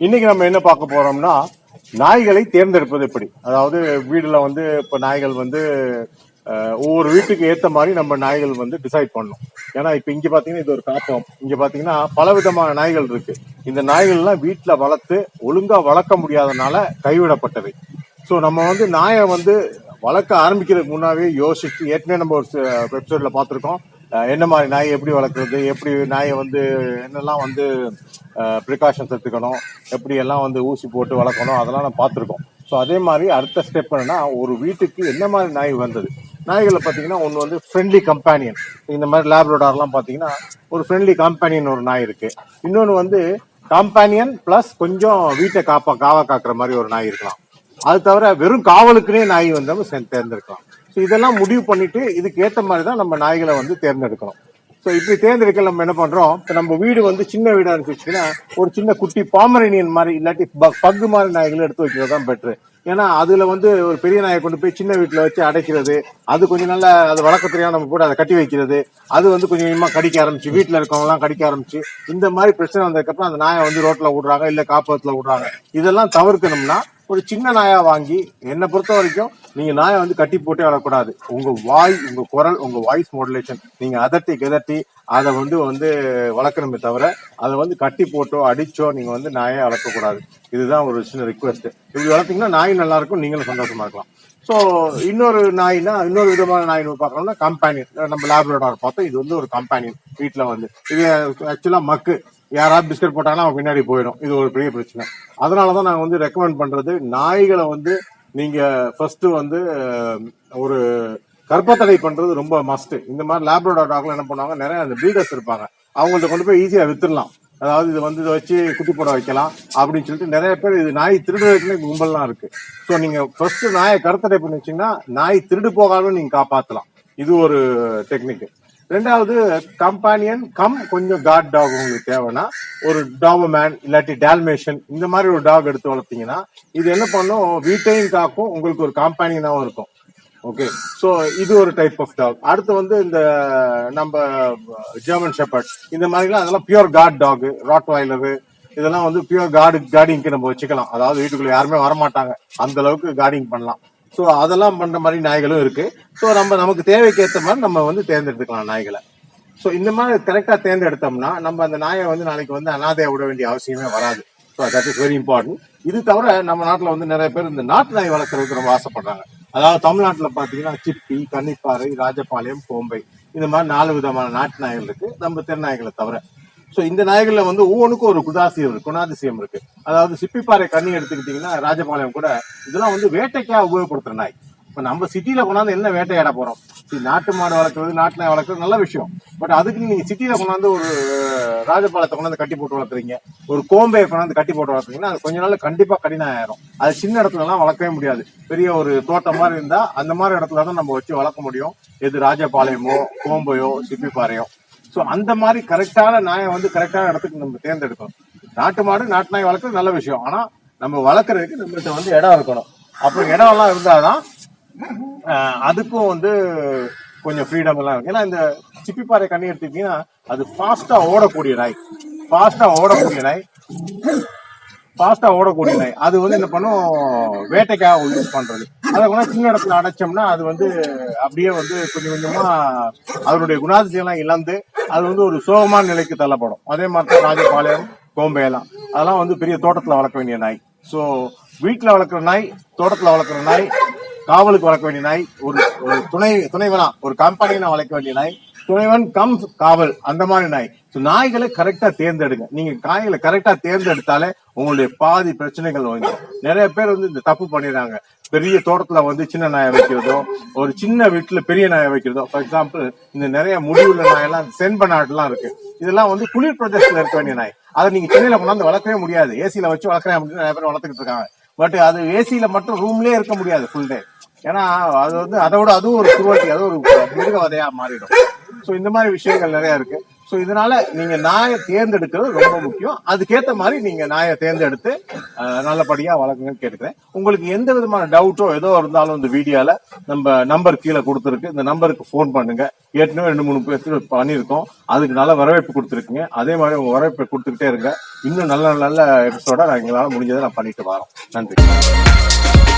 இன்னைக்கு நம்ம என்ன பார்க்க போறோம்னா நாய்களை தேர்ந்தெடுப்பது எப்படி? அதாவது வீடுல வந்து இப்ப நாய்கள் வந்து ஒவ்வொரு வீட்டுக்கு ஏத்த மாதிரி நம்ம நாய்கள் வந்து டிசைட் பண்ணும் ஏன்னா இப்ப இங்க பாத்தீங்கன்னா இது ஒரு காப்பம் இங்க பாத்தீங்கன்னா பல விதமான நாய்கள் இருக்கு. இந்த நாய்கள்லாம் வீட்டுல வளர்த்து ஒழுங்கா வளர்க்க முடியாதனால கைவிடப்பட்டவை. ஸோ நம்ம வந்து நாயை வந்து வளர்க்க ஆரம்பிக்கிறதுக்கு முன்னாவே யோசிச்சு ஏற்கனவே நம்ம ஒரு வெப்சைட்ல பார்த்துருக்கோம். என்ன மாதிரி நாய் எப்படி வளர்க்குறது? எப்படி நாயை வந்து என்னெல்லாம் வந்து ப்ரிகாஷன்ஸ் எடுத்துக்கணும்? எப்படி எல்லாம் வந்து ஊசி போட்டு வளர்க்கணும்? அதெல்லாம் நம்ம பார்த்துருக்கோம். ஸோ அதே மாதிரி அடுத்த ஸ்டெப் என்னன்னா ஒரு வீட்டுக்கு என்ன மாதிரி நாய் வந்தது? நாய்களை பார்த்தீங்கன்னா ஒன்று வந்து ஃப்ரெண்ட்லி கம்பேனியன் இந்த மாதிரி லேப்ரோடார்லாம் பார்த்தீங்கன்னா ஒரு ஃப்ரெண்ட்லி கம்பேனியன் ஒரு நாய் இருக்கு. இன்னொன்று வந்து கம்பேனியன் ப்ளஸ் கொஞ்சம் வீட்டை காப்பா காவா காக்குற மாதிரி ஒரு நாய் இருக்கலாம். அது தவிர வெறும் காவலுக்குனே நாய் வந்தவங்க நம்ம தேர்ந்தெடுக்கலாம். ஸோ இதெல்லாம் முடிவு பண்ணிட்டு இதுக்கு ஏற்ற மாதிரி தான் நம்ம நாய்களை வந்து தேர்ந்தெடுக்கணும். ஸோ இப்படி தேர்ந்தெடுக்க நம்ம என்ன பண்றோம்? இப்போ நம்ம வீடு வந்து சின்ன வீடா இருந்துச்சுன்னா ஒரு சின்ன குட்டி பாமரேனியன் மாதிரி இல்லாட்டி பக்கு மாதிரி நாய்களை எடுத்து வைக்கிறது தான் பெட்ரு ஏன்னா அதுல வந்து ஒரு பெரிய நாயை கொண்டு போய் சின்ன வீட்டுல வச்சு அடைக்கிறது அது கொஞ்சம் நல்லா அது வளர்க்க தெரியாம நம்ம கூட அதை கட்டி வைக்கிறது அது வந்து கொஞ்சம் கொஞ்சமா கடிக்க ஆரம்பிச்சு வீட்டுல இருக்கவங்க எல்லாம் கடிக்க ஆரம்பிச்சு இந்த மாதிரி பிரச்சனை வந்ததுக்கப்புறம் அந்த நாயை வந்து ரோட்ல விடுறாங்க இல்ல காப்பகத்துல விடுறாங்க. இதெல்லாம் தவிர்க்கணும்னா ஒரு சின்ன நாயா வாங்கி என்னை பொறுத்த வரைக்கும் நீங்க நாயை வந்து கட்டி போட்டே வரக்கூடாது. உங்க வாய் உங்க குரல் உங்க வாய்ஸ் மாடுலேஷன் நீங்க அதட்டி கிதட்டி அதை வந்து வந்து வளர்க்கணுமே தவிர அதை வந்து கட்டி போட்டோ அடிச்சோ நீங்க வந்து நாயை வளர்க்கக்கூடாது இதுதான் ஒரு சின்ன ரிக்வெஸ்ட் இப்படி வளர்த்தீங்கன்னா நாய் நல்லா இருக்கும் நீங்களும் சந்தோஷமா இருக்கலாம். ஸோ இன்னொரு நாய்னா இன்னொரு விதமான நாய் பார்க்கணும்னா கம்பேனியன் நம்ம லேப்ரடார் பார்த்தோம் இது வந்து ஒரு கம்பேனியன் வீட்டில் வந்து. இது ஆக்சுவலாக மக்கு. யாராவது பிஸ்கட் போட்டாங்கன்னா அவன் பின்னாடி போயிடும். இது ஒரு பெரிய பிரச்சனை. அதனால தான் நாங்கள் வந்து ரெக்கமெண்ட் பண்றது நாய்களை வந்து நீங்க ஃபர்ஸ்ட் வந்து ஒரு கர்ப்பத்தடை பண்றது ரொம்ப மஸ்ட் இந்த மாதிரி லேப்ரோடார் டாக்ல என்ன பண்ணுவாங்க நிறைய அந்த பீடர்ஸ் இருப்பாங்க. அவங்கள்ட்ட கொண்டு போய் ஈஸியா வித்துடலாம். அதாவது இது வந்து இதை வச்சு குட்டி போட வைக்கலாம் அப்படின்னு சொல்லிட்டு நிறைய பேர் இது நாய் திருடுறதுக்குன்னு கும்பல்லாம் இருக்கு. ஸோ நீங்க ஃபர்ஸ்ட் நாயை கருத்தடை பண்ணி வச்சீங்கன்னா நாய் திருடு போகாமல் நீங்க காப்பாத்தலாம். இது ஒரு டெக்னிக் ரெண்டாவது கம்பானியன் கம் கொஞ்சம் காட் டாக் உங்களுக்கு தேவைன்னா ஒரு டாபர்மேன் இல்லாட்டி டால்மேஷன் இந்த மாதிரி ஒரு டாக் எடுத்து வளர்த்தீங்கன்னா இது என்ன பண்ணும்? வீட்டையும் காக்கும் உங்களுக்கு ஒரு காம்பானியனாகவும் இருக்கும். ஓகே ஸோ இது ஒரு டைப் ஆஃப் டாக் அடுத்து வந்து இந்த நம்ம ஜெர்மன் ஷெப்பர்ட் இந்த மாதிரிலாம் அதெல்லாம் pure guard dog rottweiler இதெல்லாம் வந்து பியூர் கார்டு கார்டிங்க்கு நம்ம வச்சுக்கலாம். அதாவது வீட்டுக்குள்ள யாருமே வரமாட்டாங்க. அந்த அளவுக்கு கார்டிங் பண்ணலாம். ஸோ அதெல்லாம் பண்ற மாதிரி நாய்களும் இருக்கு. ஸோ நம்ம நமக்கு தேவைக்கு ஏற்ற மாதிரி நம்ம வந்து தேர்ந்தெடுத்துக்கலாம் நாய்களை. ஸோ இந்த மாதிரி கரெக்டாக தேர்ந்தெடுத்தோம்னா நம்ம அந்த நாயை வந்து நாளைக்கு வந்து அனாதையை விட வேண்டிய அவசியமே வராது. So that is very important இது தவிர நம்ம நாட்டில் வந்து நிறைய பேர் இந்த நாட்டு நாய் வளர்க்குறதுக்கு ரொம்ப ஆசைப்படுறாங்க. அதாவது தமிழ்நாட்டில் பார்த்தீங்கன்னா சிப்பி கன்னிப்பாறை ராஜபாளையம் கோம்பை இந்த மாதிரி நாலு விதமான நாட்டு நாய்கள் இருக்கு. நம்ம தெருநாய்களை தவிர. ஸோ இந்த நாயகர்ல வந்து ஒவ்வொன்றுக்கும் ஒரு குதாசியம் இருக்கு குணாதிசயம் இருக்கு. அதாவது சிப்பிப்பாறை கண்ணி எடுத்துக்கிட்டீங்கன்னா ராஜபாளையம் கூட இதெல்லாம் வந்து வேட்டைக்காக உபயோகப்படுத்துற நாய். இப்ப நம்ம சிட்டில கொண்டாந்து என்ன வேட்டையாட போறோம்? நாட்டு மாடு வளர்க்குறது நாட்டு நாய் வளர்க்குறது நல்ல விஷயம். பட் அதுக்கு நீங்க சிட்டில கொண்டாந்து ஒரு ராஜபாளையத்தை கொண்டாந்து கட்டி போட்டு வளர்க்குறீங்க ஒரு கோம்பையை கொண்டாந்து கட்டி போட்டு வளர்த்துறீங்கன்னா அது கொஞ்ச நாள் கண்டிப்பா கடினம் ஆயிரும் அது சின்ன இடத்துல எல்லாம் வளர்க்கவே முடியாது. பெரிய ஒரு தோட்டம் மாதிரி இருந்தா அந்த மாதிரி இடத்துல தான் நம்ம வச்சு வளர்க்க முடியும். எது ராஜபாளையமோ கோம்பையோ சிப்பிப்பாறையோ. ஸோ அந்த மாதிரி கரெக்டான நாயை வந்து கரெக்டான இடத்துக்கு நம்ம தேர்ந்தெடுக்கணும். நாட்டு மாடு நாட்டு நாய் வளர்க்குறது நல்ல விஷயம். ஆனா நம்ம வளர்க்குறதுக்கு நம்மகிட்ட வந்து இடம் இருக்கணும். அப்புறம் இடம் எல்லாம் இருந்தாதான் அதுக்கும் வந்து கொஞ்சம் ஃப்ரீடம் எல்லாம் இருக்கு ஏன்னா இந்த சிப்பிப்பாறை கண்ணி எடுத்துக்கிட்டீங்கன்னா அது ஃபாஸ்டா ஓடக்கூடிய நாய். ஃபாஸ்டா ஓடக்கூடிய நாய். ஃபாஸ்டா ஓடக்கூடிய நாய் அது வந்து என்ன பண்ணும்? வேட்டைக்காக யூஸ் பண்றது. அதை கூட சின்ன இடத்துல அடைச்சோம்னா அது வந்து அப்படியே வந்து கொஞ்சம் கொஞ்சமா அதனுடைய குணாதிசயம்லாம் இழந்து அது வந்து ஒரு சோகமான நிலைக்கு தள்ளப்படும். அதே மாதிரி தான் ராஜபாளையம் கோம்பையெல்லாம் அதெல்லாம் வந்து பெரிய தோட்டத்துல வளர்க்க வேண்டிய நாய். ஸோ வீட்டுல வளர்க்குற நாய் தோட்டத்துல வளர்க்குற நாய் காவலுக்கு வளர்க்க வேண்டிய நாய் ஒரு ஒரு துணை துணைவனா ஒரு கம்பெனினா வளர்க்க வேண்டிய நாய் துணைவன் கம் காவல் அந்த மாதிரி நாய். ஸோ நாய்களை கரெக்டா தேர்ந்தெடுங்க. நீங்க காய்களை கரெக்டா தேர்ந்தெடுத்தாலே உங்களுடைய பாதி பிரச்சனைகள் வந்து நிறைய பேர் வந்து இந்த தப்பு பண்ணிடுறாங்க. பெரிய தோட்டத்துல வந்து சின்ன நாயை வைக்கிறதோ ஒரு சின்ன வீட்டுல பெரிய நாயை வைக்கிறதோ ஃபார் எக்ஸாம்பிள் இந்த நிறைய முடிவுள்ள நாயெல்லாம் சென்பநாடுலாம் இருக்கு. இதெல்லாம் வந்து குளிர் பிரதேசத்துல இருக்க வேண்டிய நாய். அதை நீங்க சென்னையில கொண்டாந்து வளர்க்கவே முடியாது. ஏசியில வச்சு வளர்க்கறேன் அப்படின்னு நிறைய பேர் வளர்த்துக்கிட்டு இருக்காங்க. பட் அது ஏசியில மட்டும் ரூம்லயே இருக்க முடியாது ஃபுல் டே ஏன்னா அது வந்து அதோட அதுவும் ஒரு குருவட்டி அது ஒரு மிருக வதையா மாறிடும். ஸோ இந்த மாதிரி விஷயங்கள் நிறைய இருக்கு. ஸோ இதனால நீங்க நாயை தேர்ந்தெடுக்கிறது ரொம்ப முக்கியம். அதுக்கேற்ற மாதிரி நீங்க நாயை தேர்ந்தெடுத்து நல்லபடியா வளர்க்குங்கன்னு கேட்டுக்கிறேன். உங்களுக்கு எந்த விதமான டவுட்டோ ஏதோ இருந்தாலும் இந்த வீடியோல நம்ம நம்பர் கீழே கொடுத்துருக்கு. இந்த நம்பருக்கு ஃபோன் பண்ணுங்க. ஏற்கனவே ரெண்டு மூணு பேர் பண்ணியிருக்கோம். அதுக்கு நல்ல வரவேற்பு கொடுத்துருக்குங்க. அதே மாதிரி உங்க வரவேற்பை கொடுத்துக்கிட்டே இருங்க. இன்னும் நல்ல நல்ல எபிசோட நான் எங்களால் முடிஞ்சதை நான் பண்ணிட்டு வரோம். நன்றி.